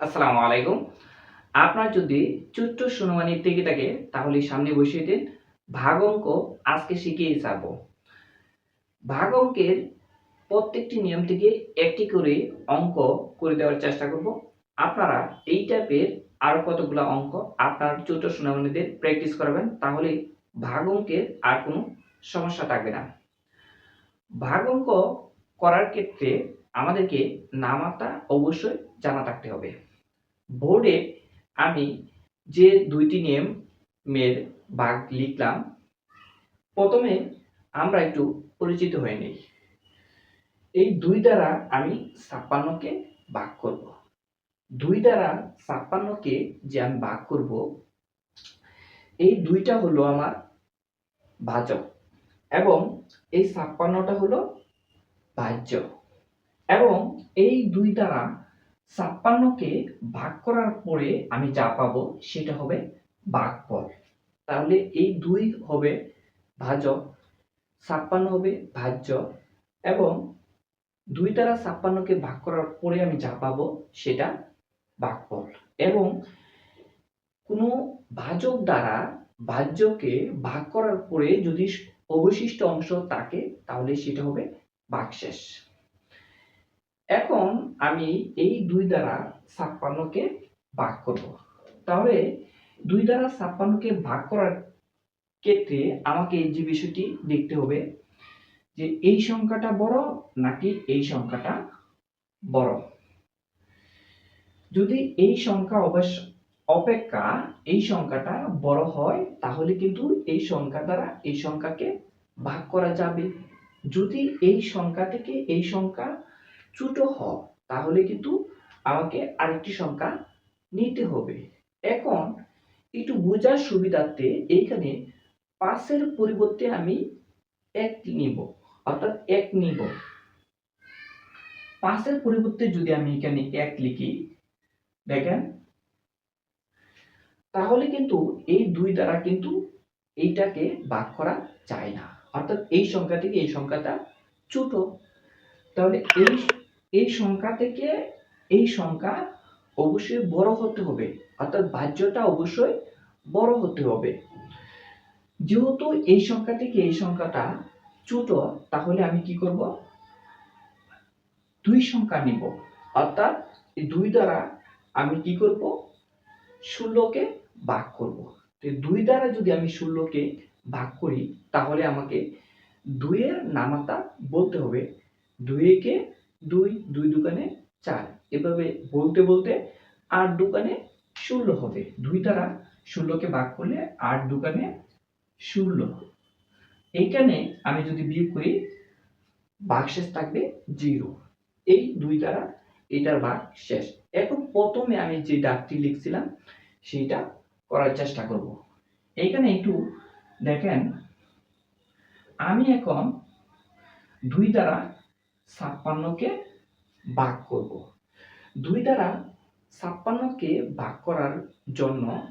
আসসালামু আলাইকুম। আপনার যদি ছোট্ট সুনমানির থেকে থাকে, তাহলে সামনে বসিয়ে দিন ভাগ অঙ্ক আজকে শিখিয়ে যাব। ভাগ অঙ্কের প্রত্যেকটি নিয়ম থেকে একটি করে অঙ্ক করে দেওয়ার চেষ্টা করব। আপনারা এই টাইপের আরও কতগুলো অঙ্ক আপনার ছোট সুনামণিদের প্র্যাকটিস করাবেন, তাহলে ভাগ অঙ্কের আর কোনো সমস্যা থাকবে না। ভাগ অঙ্ক করার ক্ষেত্রে আমাদেরকে নামাতা অবশ্যই জানা থাকতে হবে। বোর্ডে আমি যে দুইটি নিয়মের ভাগ লিখলাম, প্রথমে আমরা একটু পরিচিত হয়ে নেই। এই দুই দ্বারা আমি ছাপ্পান্নকে ভাগ করব। দুই দ্বারা ছাপ্পান্নকে যে আমি ভাগ করব, এই দুইটা হলো আমার ভাজক এবং এই ছাপ্পান্নটা হলো ভাজ্য এবং এই দুই দ্বারা ছাপ্পান্নকে ভাগ করার পরে আমি যা পাবো সেটা হবে ভাগফল তাহলে এই দুই হবে ভাজক, ছাপ্পান্ন হবে ভাজ্য এবং দুই দ্বারা ছাপ্পান্নকে ভাগ করার পরে আমি যা পাবো সেটা ভাগফল এবং কোনো ভাজক দ্বারা ভাজ্যকে ভাগ করার পরে যদি অবশিষ্ট অংশ থাকে তাহলে সেটা হবে ভাগশেষ এখন আমি এই দুই দ্বারা ছাপ্পান্নকে ভাগ করব। তাহলে দুই দ্বারা ছাপ্পান্নকে ভাগ করার ক্ষেত্রে আমাকে যে বিষয়টি দেখতে হবে, যে এই সংখ্যাটা বড় নাকি এই সংখ্যাটা বড়? যদি এই সংখ্যা অবশ্য অপেক্ষা এই সংখ্যাটা বড় হয়, তাহলে কিন্তু এই সংখ্যা দ্বারা এই সংখ্যাকে ভাগ করা যাবে। যদি এই সংখ্যা থেকে এই সংখ্যা ছোট হয় তাহলে কিন্তু আমাকে আরেকটি সংখ্যা নিতে হবে। এখন একটু বোঝার সুবিধার্থে এইখানে পাঁচের পরিবর্তে আমি এক নিব, অর্থাৎ এক নিব। পাঁচের পরিবর্তে যদি আমি এখানে এক লিখি, দেখেন, তাহলে কিন্তু এই দুই দ্বারা কিন্তু এইটাকে ভাগ করা যায় না। অর্থাৎ এই সংখ্যা থেকে এই সংখ্যাটা ছোট। তাহলে এই এই সংখ্যা থেকে এই সংখ্যা অবশ্যই বড় হতে হবে। অর্থাৎ ভাজ্যটা অবশ্যই বড় হতে হবে। যেহেতু এই সংখ্যা থেকে এই সংখ্যাটা ছোট, তাহলে আমি কি করব? দুই সংখ্যা নিব। অর্থাৎ দুই দ্বারা আমি কি করব? ষোলোকে ভাগ করব। তো দুই দ্বারা যদি আমি ষোলোকে ভাগ করি, তাহলে আমাকে দুইয়ের নামাতা বলতে হবে। দুইকে দুই দুই দোকানে চার। এভাবে বলতে বলতে আট দোকানে ষোলো হবে। দুই দ্বারা ষোলোকে ভাগ করলে আট দোকানে ষোলো এইখানে আমি যদি বিয়োগ করি, ভাগশেষ থাকবে জিরো। এই দুই দ্বারা এটার ভাগ শেষ এখন প্রথমে আমি যে ডাকটি লিখছিলাম, সেইটা করার চেষ্টা করব। এইখানে একটু দেখেন, আমি এখন দুই দ্বারা ছাপ্পান্নকে ভাগ করব। দুই দ্বারা ছাপ্পান্নকে ভাগ করার জন্য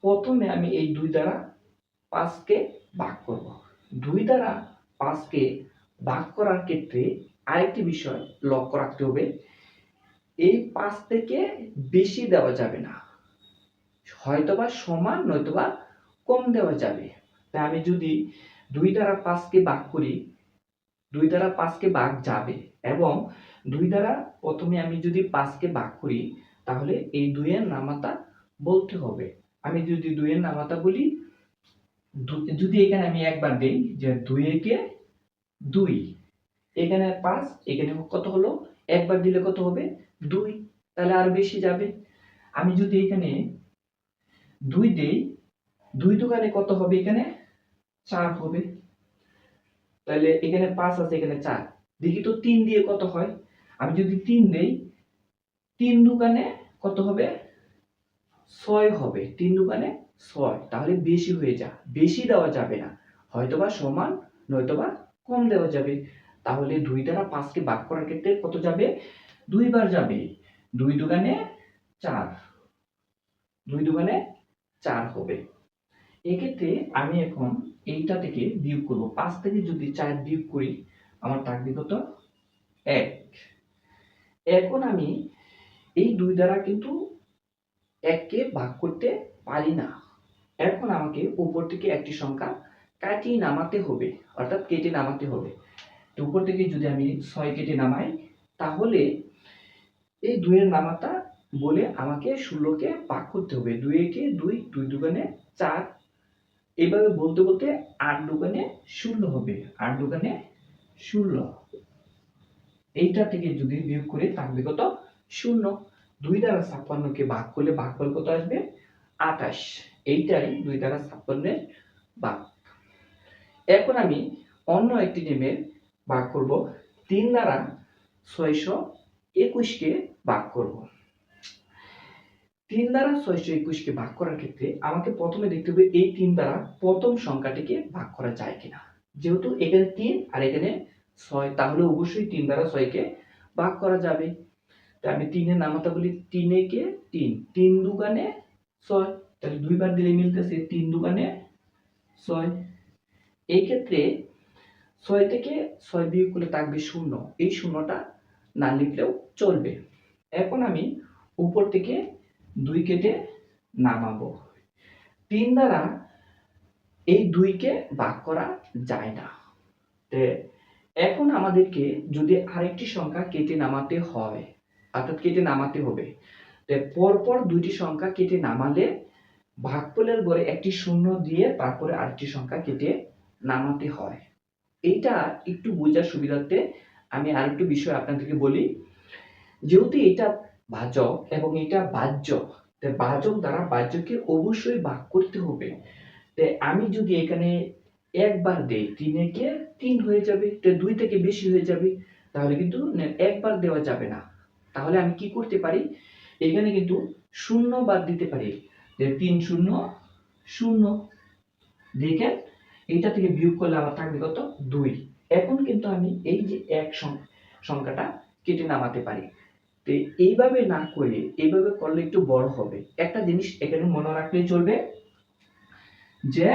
প্রথমে আমি এই দুই দ্বারা পাঁচকে ভাগ করব। দুই দ্বারা পাঁচকে ভাগ করার ক্ষেত্রে আরেকটি বিষয় লক্ষ্য রাখতে হবে। এই পাঁচ থেকে বেশি দেওয়া যাবে না। হয়তোবা সমান, নয়তোবা কম দেওয়া যাবে। তাই আমি যদি দুই দ্বারা পাঁচকে ভাগ করি দুই দ্বারা পাঁচকে ভাগ যাবে এবং দুই দ্বারা প্রথমে আমি যদি পাঁচকে ভাগ করি, তাহলে এই দুইয়ের নামাতা বলতে হবে। আমি যদি দুইয়ের নামাতা বলি যদি এখানে আমি একবার দেই যে দুই একে দুই, এখানে পাঁচ, এখানে কত হলো? একবার দিলে কত হবে? দুই, তাহলে আর বেশি যাবে। আমি যদি এখানে দুই দেই, দুই দোকানে কত হবে? এখানে চার হবে। তাহলে এখানে পাঁচ আছে, এখানে চার। দেখি তো তিন দিয়ে কত হয়? আমি যদি তিন দেই, তিন দোকানে কত হবে? ছয় হবে। তিন দোকানে ছয়। তাহলে বেশি হয়ে যা। বেশি দেওয়া যাবে না। হয়তোবা সমান, নয়তোবা কম দেওয়া যাবে। তাহলে দুই দ্বারা পাঁচকে ভাগ করার ক্ষেত্রে কত যাবে? দুইবার যাবে। দুই দোকানে চার। দুই দোকানে চার হবে। এক্ষেত্রে আমি এখন এইটা থেকে বিয়োগ করব। পাঁচ থেকে যদি চার বিয়োগ করি, আমার থাকবে কত? এক। এখন আমি এই দুই দ্বারা কিন্তু এককে ভাগ করতে পারি না। এখন আমাকে উপর থেকে একটি সংখ্যা কাটিয়ে নামাতে হবে, অর্থাৎ কেটে নামাতে হবে। তো উপর থেকে যদি আমি ছয় কেটে নামাই, তাহলে এই দুইয়ের নামাতা বলে আমাকে ষোলোকে ভাগ করতে হবে। দুই একে দুই দুই দোকানে চার এইভাবে বলতে বলতে আট দোকানে শূন্য হবে। আট দোকানে ষোলো এইটা থেকে যদি বিয়োগ করে থাকবে কত? শূন্য। দুই দ্বারা ছাপ্পান্নকে ভাগ করলে ভাগ ভাগফল কত আসবে? আঠাশ। এইটাই দুই দ্বারা ছাপ্পান্নের ভাগ। এখন আমি অন্য একটি নিয়মের ভাগ করব। তিন দ্বারা ছয়শো একুশকে ভাগ করব। তিন দ্বারা ছয়শো একুশকে ভাগ করার ক্ষেত্রে আমাকে প্রথমে দেখতে হবে এই তিন দ্বারা প্রথম সংখ্যাটিকে ভাগ করা যায় কিনা। যেহেতু এখানে তিন আর এখানে ছয়, তাহলে অবশ্যই তিন দ্বারা ছয়কে ভাগ করা যাবে। তা আমি তিনের নামাতা বলি তিনে কে তিন। তিন দুগানে ছয়, তাহলে দুইবার দিলে মিলতেছে তিন দুগানে ছয়। এই ক্ষেত্রে ছয় থেকে ছয় বিয়োগ করলে থাকবে শূন্য। এই শূন্যটা না লিখলেও চলবে। এখন আমি উপর থেকে দুই কেটে নামাবো। তিন দ্বারা এই দুইকে ভাগ করা যায় না। তে এখন আমাদেরকে যদি আরেকটি সংখ্যা কেটে নামাতে হয়, অর্থাৎ কেটে নামাতে হবে, তে পরপর দুইটি সংখ্যা কেটে নামালে ভাগফলের গড়ে একটি শূন্য দিয়ে তারপরে আরেকটি সংখ্যা কেটে নামাতে হয়। এইটা একটু বোঝার সুবিধার্থে আমি আরেকটু বিষয় আপনাদেরকে বলি। যেহেতু এটা ভাজক এবং এটা বাহ্য। তে বাজক দ্বারা বাহ্যকে অবশ্যই ভাগ করতে হবে। তে আমি যদি এখানে একবার দেই, তিনে কে তিন হয়ে যাবে। তে দুই থেকে বেশি হয়ে যাবে। তাহলে কিন্তু একবার দেওয়া যাবে না। তাহলে আমি কি করতে পারি? এখানে কিন্তু শূন্য বাদ দিতে পারি। যে তিন শূন্য শূন্য। দেখেন, এইটা থেকে বিয়োগ করলে আমার থাকবে কত? দুই। এখন কিন্তু আমি এই যে এক সংখ্যাটা কেটে নামাতে পারি। তো এইভাবে না করে, এইভাবে করলে একটু বড় হবে। একটা জিনিস এখানে মনে রাখলেই চলবে যে,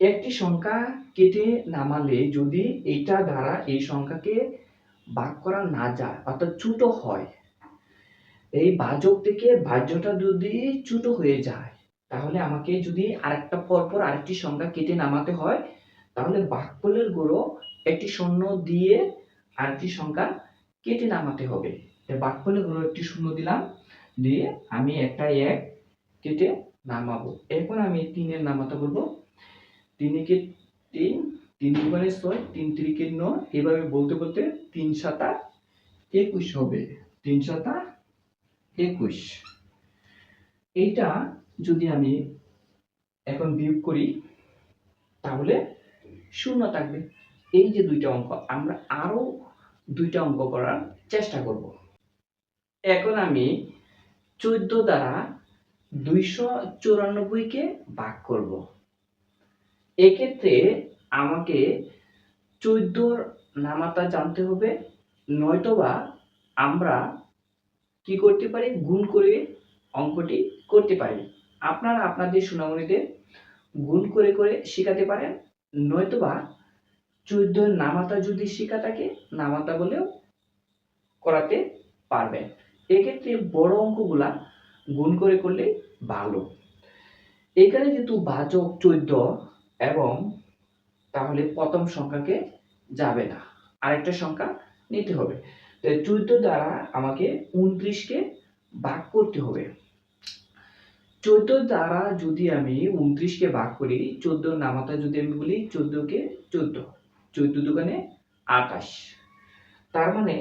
একটি সংখ্যা কেটে নামালে যদি এইটা দ্বারা এই সংখ্যাকে ভাগ করা না যায়, অর্থাৎ ছোট হয়, এই ভাজক থেকে ভাজ্যটা যদি ছোট হয়ে যায়, তাহলে আমাকে যদি আরেকটা পরপর আরেকটি সংখ্যা কেটে নামাতে হয়, তাহলে ভাগফলের গুঁড়ো একটি শূন্য দিয়ে আরেকটি সংখ্যা কেটে নামাতে হবে। তো ভাগফলের গুঁড়ো একটি শূন্য দিলাম, দিয়ে আমি একটা এক কেটে নামাবো। এখন আমি তিনের নামাতে বলব। তিনকে তিন তিন দুগুণে ছয়, তিন তিরিকে নয়, এভাবে বলতে বলতে তিন সাতা একুশ হবে। তিন সাতা একুশ। এইটা যদি আমি এখন বিয়োগ করি, তাহলে শূন্য থাকবে। এই যে দুইটা অঙ্ক, আমরা আরও দুইটা অঙ্ক করার চেষ্টা করব। এখন আমি চোদ্দ দ্বারা দুইশো চুরানব্বইকে ভাগ করব। এক্ষেত্রে আমাকে চোদ্দোর নামাতা জানতে হবে, নয়তোবা আমরা কি করতে পারি? গুণ করে অঙ্কটি করতে পারি। আপনারা আপনাদের সুনামণিদের গুণ করে করে শেখাতে পারেন, নয়তোবা চোদ্দোর নামাতা যদি শেখা থাকে, নামাতা বলেও করাতে পারবেন। এক্ষেত্রে বড় অঙ্কগুলা গুণ করে করলে ভালো। এখানে যেহেতু বাচক চোদ্দ এবং তাহলে প্রথম সংখ্যাকে যাবে না, আরেকটা সংখ্যা নিতে হবে। তো দ্বারা আমাকে উনত্রিশকে ভাগ করতে হবে। চোদ্দ দ্বারা যদি আমি উনত্রিশকে ভাগ করি চোদ্দ নামাতা যদি আমি বলি, চোদ্দকে চোদ্দ চোদ্দ দোকানে আঠাশ। তার মানে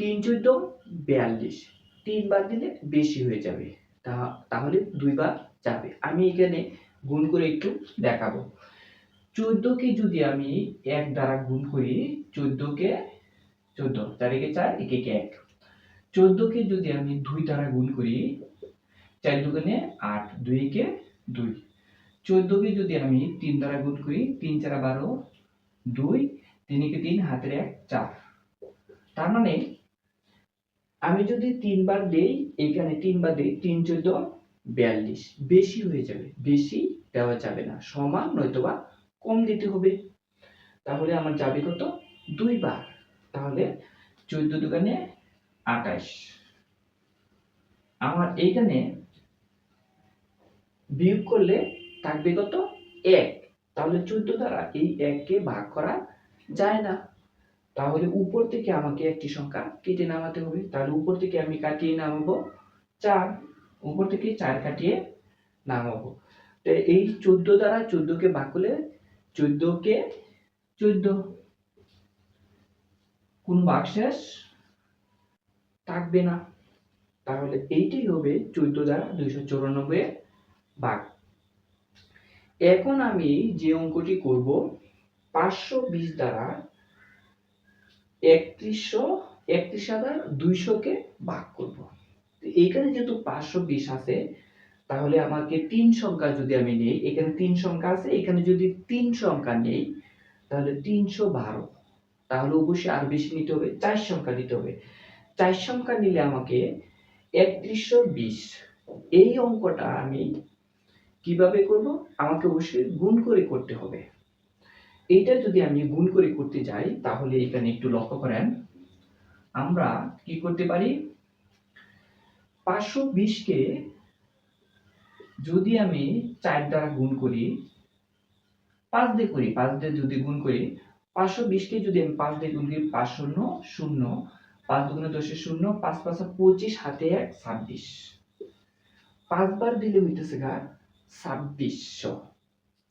তিন চোদ্দ, বিয়াল্লিশ। তিন বার দিলে বেশি হয়ে যাবে। তা, তাহলে দুইবার যাবে। আমি এখানে গুণ করে একটু দেখাবো। চোদ্দকে যদি আমি এক দ্বারা গুণ করি, চোদ্দকে চোদ্দ, চারিকে চার একে একে। চোদ্দকে যদি আমি দুই দ্বারা গুণ করি, চার দুগুণে আট দুই কে দুই। চোদ্দকে যদি আমি তিন দ্বারা গুণ করি, তিন চার বারো, দুই। তিনকে তিন, হাতের এক, চার। তার মানে আমি যদি তিনবার দেই, এখানে তিনবার দেই, তিন চোদ্দ, বিয়াল্লিশ। বেশি হয়ে যাবে। বেশি দেওয়া যাবে না। সমান নয়তোবা কম দিতে হবে। তাহলে আমার যাবে কত? দুইবার। তাহলে চোদ্দ দোকানে আঠাশ। আমার এইখানে বিয়োগ করলে থাকবে কত? এক। তাহলে চোদ্দ দ্বারা এই এককে ভাগ করা যায় না। তাহলে উপর থেকে আমাকে একটি সংখ্যা কেটে নামাতে হবে। তাহলে উপর থেকে আমি কাটিয়ে নামাবো চার, উপর থেকে চার কাটিয়ে নামাবো। তো এই চোদ্দ দ্বারা চোদ্দকে ভাগ করলে চোদ্দকে চোদ্দ কোন ভাগশেষ থাকবে না। তাহলে এইটাই হবে চোদ্দ দ্বারা দুইশো চৌরানব্বই ভাগ। এখন আমি যে অঙ্কটি করব, পাঁচশো বিশ দ্বারা একত্রিশশো, একত্রিশ হাজার দুইশোকে ভাগ করব। এইখানে যেহেতু পাঁচশো বিশ আছে, তাহলে আমাকে তিন সংখ্যা যদি আমি নেই, এখানে তিন সংখ্যা আছে, এখানে যদি তিন সংখ্যা নেই, তাহলে তিনশো বারো। তাহলে অবশ্যই আর বেশি নিতে হবে, চার সংখ্যা নিতে হবে। চার সংখ্যা নিলে আমাকে একত্রিশশো বিশ। এই অঙ্কটা আমি কীভাবে করব? আমাকে অবশ্যই গুণ করে করতে হবে। এইটা যদি আমি গুণ করে করতে যাই, তাহলে এখানে একটু লক্ষ্য করেন। আমরা কি করতে পারি? পাঁচশো বিশকে যদি আমি চার দ্বারা গুণ করি, পাঁচ দিয়ে করি, পাঁচ দিয়ে যদি গুণ করি, পাঁচশো বিশকে যদি আমি পাঁচ দিয়ে গুণ করি পাঁচ শূন্য শূন্য পাঁচ দুগুণে দশে শূন্য, পাঁচ পাঁচা পঁচিশ হাতে এক, ছাব্বিশ। পাঁচবার দিলে হইতেছে গা ছাব্বিশশো।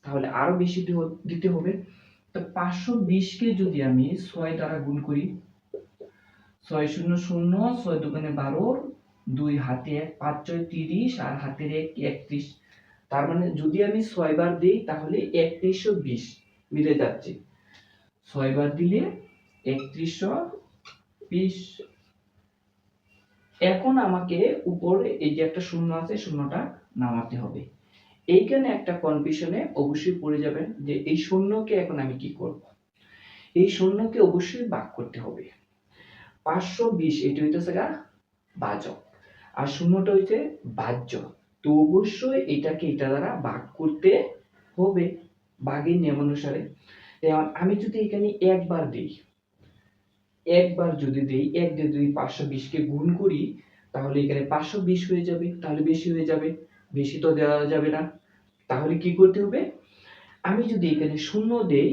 তাহলে আরও বেশি দিতে হবে। তো পাঁচশো বিশকে যদি আমি ছয় দ্বারা গুণ করি, ছয় শূন্য শূন্য, ছয় দোকানে বারো, দুই হাতে এক, পাঁচ ছয় তিরিশ, আর হাতের এক একত্রিশ। তার মানে যদি আমি ছয় বার দিই, তাহলে একত্রিশশো বিশ মিলে যাচ্ছে। ছয় বার দিলে একত্রিশশো বিশ। এখন আমাকে উপরে এই যে একটা শূন্য আছে, শূন্যটা নামাতে হবে। এইখানে একটা কনফিউশনে অবশ্যই পড়ে যাবেন যে এই শূন্যকে এখন আমি কি করব? এই শূন্যকে অবশ্যই ভাগ করতে হবে। পাঁচশো বিশ, এটা হইতেছে গা বাজক আর শূন্যটা হইছে বাহ্য। তো অবশ্যই এটাকে এটা দ্বারা ভাগ করতে হবে বাঘের নিয়ম অনুসারে। আমি যদি এখানে একবার দিই, একবার যদি দিই, এক দিয়ে যদি পাঁচশো বিশকে গুণ করি, তাহলে এখানে পাঁচশো বিশ হয়ে যাবে, তাহলে বেশি হয়ে যাবে, বেশি তো দেওয়া যাবে না। তাহলে কি করতে হবে? আমি যদি এখানে শূন্য দেই,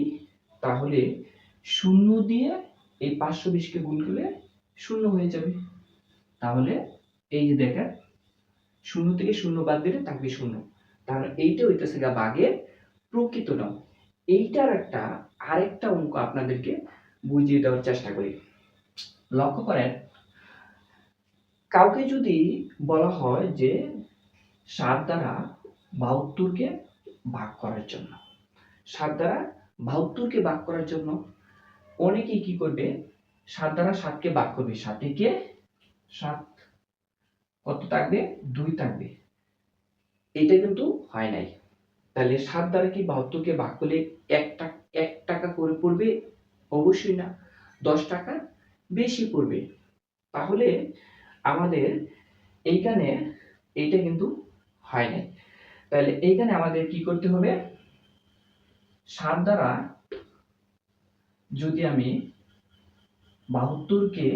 তাহলে শূন্য দিয়ে এই পাঁচশো বিশকে গুণ করলে শূন্য হয়ে যাবে। তাহলে এই যে দেখেন, শূন্য থেকে শূন্য বাদ দিলে থাকবে শূন্য। তাহলে এইটা হইতেছে গা বাঘের প্রকৃত নাম। এইটার একটা আরেকটা অঙ্ক আপনাদেরকে বুঝিয়ে দেওয়ার চেষ্টা করি। লক্ষ্য করেন, কাউকে যদি বলা হয় যে সাত দ্বারা বাহাত্তরকে ভাগ করার জন্য। সাত দ্বারা বাহাত্তরকে ভাগ করার জন্য অনেকেই কি করবে? সাত দ্বারা সাতকে ভাগ করবে। সাত থেকে সাত। কত থাকবে? দুই থাকবে। এটা কিন্তু হয় নাই। তাহলে সাত দ্বারা কি বাহাত্তরকে ভাগ করলে এক টাকা এক টাকা করে পড়বে? অবশ্যই না। দশ টাকা বেশি পড়বে। তাহলে আমাদের এইখানে এইটা কিন্তু হয় নাই। তাহলে এইখানে আমাদের কি করতে হবে? সাত দ্বারা যদি আমি বাহাত্তরকে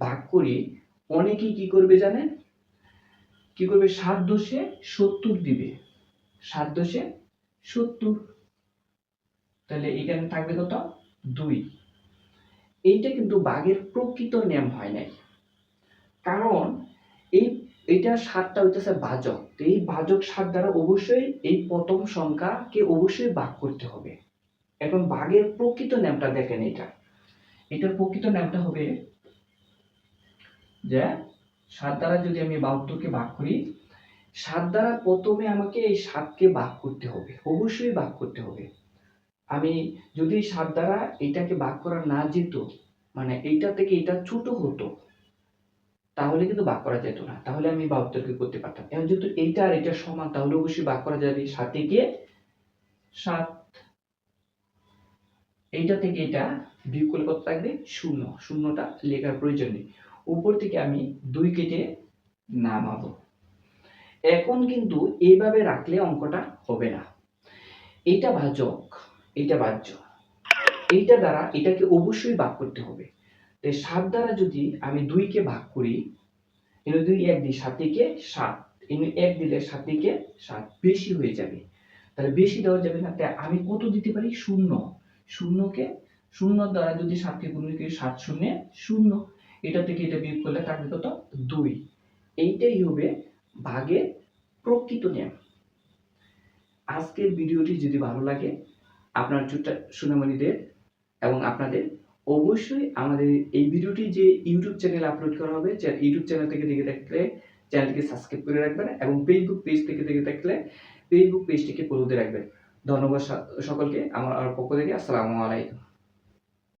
ভাগ করি, অনেকেই কি করবে জানেন? কি করবে? সাত দোষে সত্তর দিবে। সাত দোষে সত্তর। তাহলে এখানে থাকবে কত? দুই। এইটা কিন্তু বাঘের প্রকৃত নিয়ম হয় নাই। কারণ এই এটা সাতটা হইতেছে বাজক তো এই বাজক সাত দ্বারা অবশ্যই এই প্রথম সংখ্যাকে অবশ্যই ভাগ করতে হবে। এখন বাঘের প্রকৃত নামটা দেখেন এটা। এটার প্রকৃত নামটা হবে যে সাত দ্বারা যদি আমি বাহাত্তরকে ভাগ করি সাত দ্বারা প্রথমে আমাকে এই সাতকে ভাগ করতে হবে, অবশ্যই ভাগ করতে হবে। আমি যদি সাত দ্বারা এটাকে ভাগ করা না যেত মানে এইটা থেকে এটা ছোট হতো তাহলে কিন্তু ভাগ করা যেত না। তাহলে আমি বাহাত্তরকে করতে পারতাম। এখন যেহেতু এইটা আর এটা সমান, তাহলে অবশ্যই ভাগ করা যাবে সাতে গিয়ে সাত। এইটা থেকে এটা বিয়োগ করলে কত থাকবে? শূন্য। শূন্যটা লেখার প্রয়োজন নেই। উপর থেকে আমি দুই কেটে নামাবো। এখন কিন্তু এইভাবে রাখলে অঙ্কটা হবে না। এটা ভাজক এটা বাহ্য। এইটা দ্বারা এটাকে অবশ্যই ভাগ করতে হবে। তো সাত দ্বারা যদি আমি দুইকে ভাগ করি, এনে দুই এক দিই সাত থেকে সাত, এনে এক দিলে সাত থেকে সাত, বেশি হয়ে যাবে। তাহলে বেশি দেওয়া যাবে না, তাই আমি কত দিতে পারি? শূন্য। শূন্যকে শূন্য দ্বারা যদি সাতকে গুণ করি, সাত শূন্য শূন্য। এটা থেকে এটা বিয়োগ করলে থাকবে কত? দুই। এইটাই হবে ভাগের প্রকৃত নিয়ম। আজকের ভিডিওটি যদি ভালো লাগে, আপনার সুনামণিদের এবং আপনাদের অবশ্যই আমাদের এই ভিডিওটি যে ইউটিউব চ্যানেল আপলোড করা হবে ইউটিউব চ্যানেল থেকে দেখে থাকলে চ্যানেলটিকে সাবস্ক্রাইব করে রাখবেন এবং ফেসবুক পেজ থেকে দেখে থাকলে ফেসবুক পেজটিকে ফলো দিয়ে রাখবেন। ধন্যবাদ সকলকে আমার পক্ষ থেকে আসসালামু আলাইকুম।